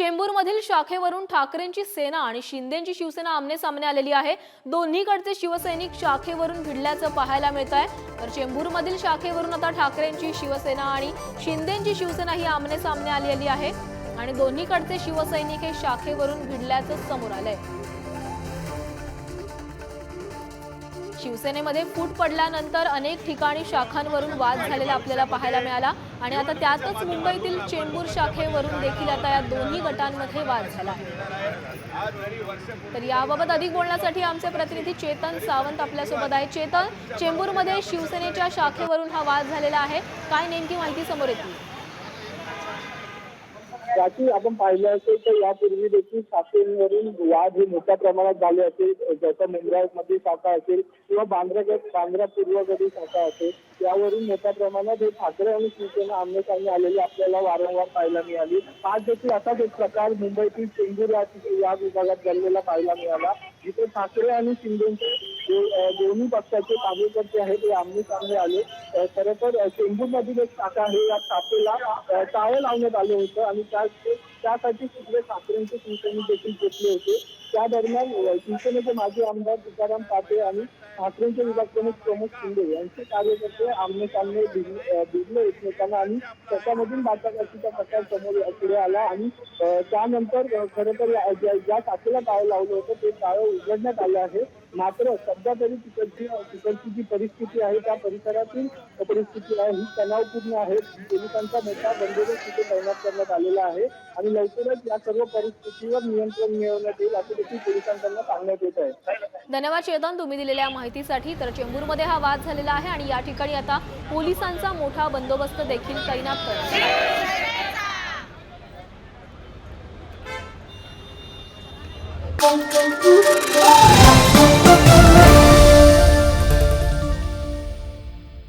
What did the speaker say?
चेंबूरमधील शाखेवरून ठाकरेंची सेना आणि शिंदेची शिवसेना आमने सामने आलेली आहे. दोन्हीकडचे शिवसैनिक शाखेवरून भिडल्याचं पाहायला मिळत आहे. तर चेंबूरमधील शाखेवरून आता ठाकरेंची शिवसेना आणि शिंदेची शिवसेना ही आमने सामने आलेली आहे. आणि दोन्हीकडचे शिवसैनिक हे शाखेवरून भिडल्याचं समोर आलंय. शिवसेनेमध्ये फूट पडल्यानंतर अनेक ठिकाणी शाखांवरून वाद झालेला आपल्याला पाहायला मिळाला. आणि आता त्यातच मुंबईतील चेंबूर शाखेवरून देखील आता या दोन्ही गटांमध्ये वाद झाला. तर याबाबत अधिक बोलण्यासाठी आमचे प्रतिनिधी चेतन सावंत आपल्यासोबत आहे चेतन चेंबूरमध्ये शिवसेनेच्या शाखेवरून हा वाद झालेला आहे. काय नेमकी माहिती समोर येते? त्याची आपण पाहिलं असेल तर यापूर्वी देखील साखरेवरून वाद हे मोठ्या प्रमाणात झाले असेल. जसं मुंबईमध्ये मध्ये शाखा असेल किंवा बांद्रा बांद्रा पूर्वकडील शाखा असेल यावरून मोठ्या प्रमाणात हे ठाकरे आणि शिवसेना आमने सामने आलेली आपल्याला वारंवार पाहायला मिळाली. आज देखील असाच एक प्रकार मुंबईतील चेंबूर या या विभागात घडलेला पाहायला मिळाला. जिथे ठाकरे आणि शिंदेचे जे दोन्ही पक्षाचे कार्यकर्ते आहेत ते आमने सामने आले. खरं तर चेंबूरमधील एक टाका आहे या शाखेला टाळं लावण्यात आलं होतं आणि त्या त्यासाठी तिथले ठाकरेंचे शिवसैनिक देखील घेतले होते. त्या दरम्यान शिवसेनेचे माजी आमदार तुकाराम पाटे आणि ठाकरेंचे विभाग प्रमुख प्रमोद शिंदे यांचे कार्यकर्ते आमने सामने भिडले एकमेकांना आणि त्याच्यामधून बाचाबाचीचा प्रकार समोर पुढे आला आणि त्यानंतर खरं तर ज्या ज्या टाळं लावलं होतं ते टाळं उघडण्यात आलं आहे. मात्र सध्या तरी तिकडची तिकडची जी परिस्थिती आहे त्या परिसरातील परिस्थिती आहे ही तणावपूर्ण आहे. पोलिसांचा मोठा बंदोबस्त तिथे तैनात करण्यात आलेला आहे. आणि लवकरच या सर्व परिस्थितीवर नियंत्रण मिळवण्यात येईल असं देखील पोलिसांकडून सांगण्यात येत आहे धन्यवाद चेतन तुम्ही दिलेल्या माहितीसाठी तर चेंबूरमध्ये हा वाद झालेला आहे आणि या ठिकाणी आता पोलिसांचा मोठा बंदोबस्त देखील तैनात करण्यात. Thank you.